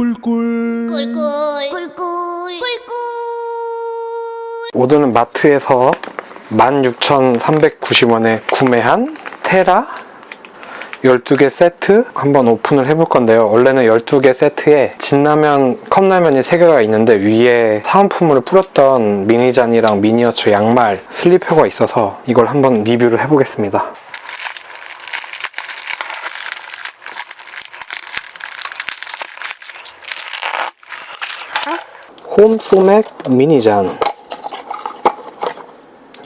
꿀꿀 꿀꿀 꿀꿀 꿀꿀 오늘은 마트에서 16,390원에 구매한 테라 12개 세트 한번 오픈을 해볼 건데요. 원래는 12개 세트에 진라면, 컵라면이 3개가 있는데 위에 사은품으로 뿌렸던 미니잔이랑 미니어처 양말, 슬리퍼가 있어서 이걸 한번 리뷰를 해보겠습니다. 홈소맥 미니잔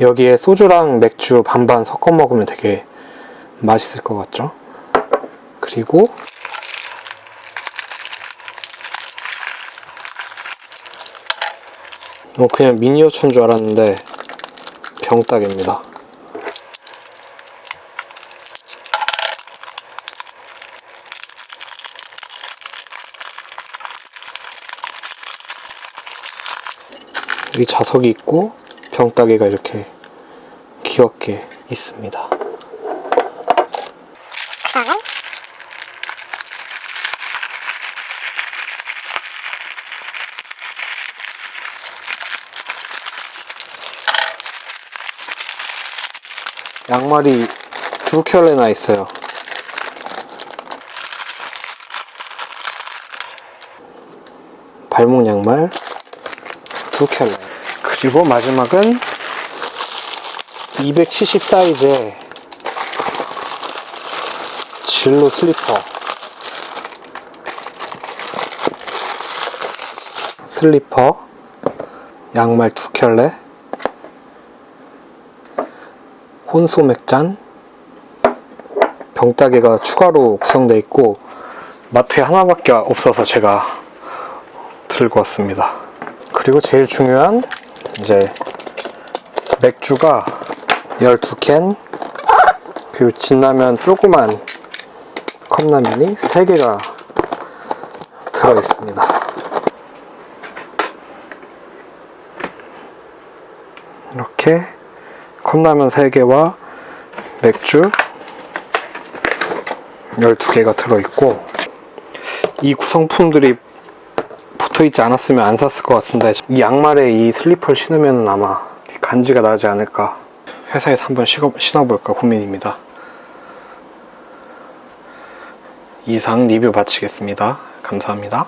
여기에 소주랑 맥주 반반 섞어 먹으면 되게 맛있을 것 같죠? 그리고 뭐 그냥 미니어처인 줄 알았는데 병따개입니다. 여기 자석이 있고 병따개가 이렇게 귀엽게 있습니다. 양말이 두 켤레나 있어요. 발목 양말 두 켤레. 그리고 마지막은 270 사이즈의 진로 슬리퍼. 슬리퍼, 양말 두 켤레, 혼소 맥잔, 병따개가 추가로 구성되어 있고 마트에 하나밖에 없어서 제가 들고 왔습니다. 그리고 제일 중요한 이제 맥주가 12캔 그리고 진라면 조그만 컵라면이 3개가 들어있습니다. 이렇게 컵라면 3개와 맥주 12개가 들어있고 이 구성품들이 붙어 있지 않았으면 안 샀을 것 같은데 이 양말에 이 슬리퍼를 신으면 아마 간지가 나지 않을까. 회사에서 한번 신어, 신어볼까 고민입니다. 이상 리뷰 마치겠습니다. 감사합니다